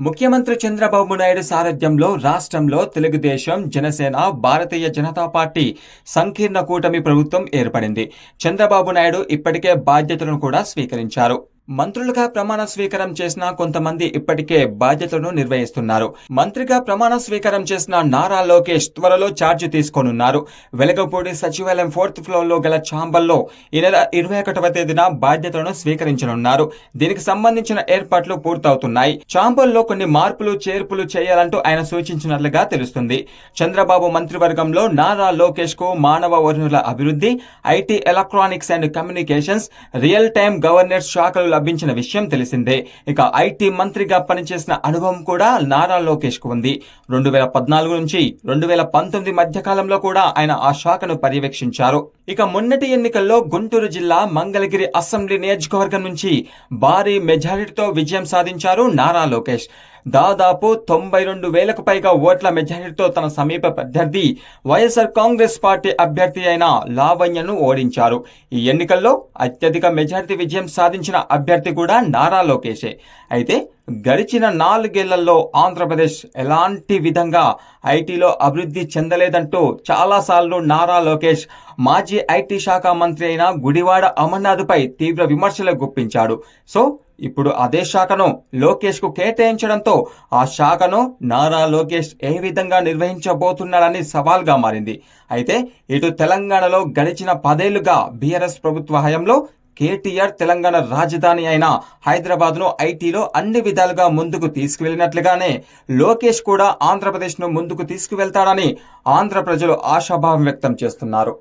ముఖ్యమంత్రి చంద్రబాబు నాయుడు సారథ్యంలో రాష్ట్రంలో తెలుగుదేశం జనసేన భారతీయ జనతా పార్టీ సంకీర్ణ కూటమి ప్రభుత్వం ఏర్పడింది. చంద్రబాబు నాయుడు ఇప్పటికే బాధ్యతలను కూడా స్వీకరించారు. మంత్రులుగా ప్రమాణ స్వీకారం చేసిన కొంతమంది ఇప్పటికే బాధ్యతలను నిర్వహిస్తున్నారు. మంత్రిగా ప్రమాణ స్వీకారం చేసిన నారా లోకేష్ త్వరలో ఛార్జ్ తీసుకోనున్నారు. వెలగపూడి సచివాలయం ఫోర్త్ ఫ్లోర్లో గల ఛాంబర్లో ఈ నెల ఇరవై ఒకటవ తేదీన బాధ్యతలను స్వీకరించనున్నారు. దీనికి సంబంధించిన ఏర్పాట్లు పూర్తవుతున్నాయి. ఛాంబర్లో కొన్ని మార్పులు చేర్పులు చేయాలంటూ ఆయన సూచించినట్లుగా తెలుస్తుంది. చంద్రబాబు మంత్రివర్గంలో నారా లోకేష్కు మానవ వనరుల అభివృద్ధి IT electronics and communications real time governance శాఖలు లభించిన విషయం తెలిసిందే. ఇక ఐటీ మంత్రిగా పనిచేసిన అనుభవం కూడా నారా లోకేష్కు ఉంది. రెండు వేల పద్నాలుగు నుంచి రెండు వేల పంతొమ్మిది మధ్య కాలంలో కూడా ఆయన ఆ శాఖను పర్యవేక్షించారు. ఇక మొన్నటి ఎన్నికల్లో గుంటూరు జిల్లా మంగళగిరి అసెంబ్లీ నియోజకవర్గం నుంచి భారీ మెజారిటీతో విజయం సాధించారు నారా లోకేష్. దాదాపు తొంభై రెండు వేలకు పైగా ఓట్ల మెజారిటీతో తన సమీప ప్రత్యర్థి వైఎస్ఆర్ కాంగ్రెస్ పార్టీ అభ్యర్థి అయిన లావణ్యను ఓడించారు. ఈ ఎన్నికల్లో అత్యధిక మెజారిటీ విజయం సాధించిన అభ్యర్థి కూడా నారా లోకేషే అయితే గడిచిన నాలుగేళ్ళలో ఆంధ్రప్రదేశ్ ఎలాంటి విధంగా ఐటీలో అభివృద్ధి చెందలేదంటూ చాలాసార్లు నారా లోకేష్ మాజీ ఐటీ శాఖ మంత్రి అయిన గుడివాడ అమర్నాథ్పై తీవ్ర విమర్శలు గుప్పించాడు. సో ఇప్పుడు అదే శాఖను లోకేష్కు కేటాయించడంతో ఆ శాఖను నారా లోకేష్ ఏ విధంగా నిర్వహించబోతున్నాడని సవాల్గా మారింది. అయితే ఇటు తెలంగాణలో గడిచిన పదేళ్ళుగా బీఆర్ఎస్ ప్రభుత్వ హయంలో కేటీఆర్ తెలంగాణ రాజధాని అయిన హైదరాబాద్ను ఐటీలో అన్ని విధాలుగా ముందుకు తీసుకువెళ్ళినట్లుగానే లోకేష్ కూడా ఆంధ్రప్రదేశ్ను ముందుకు తీసుకువెళ్తాడని ఆంధ్ర ప్రజలు ఆశాభావం వ్యక్తం చేస్తున్నారు.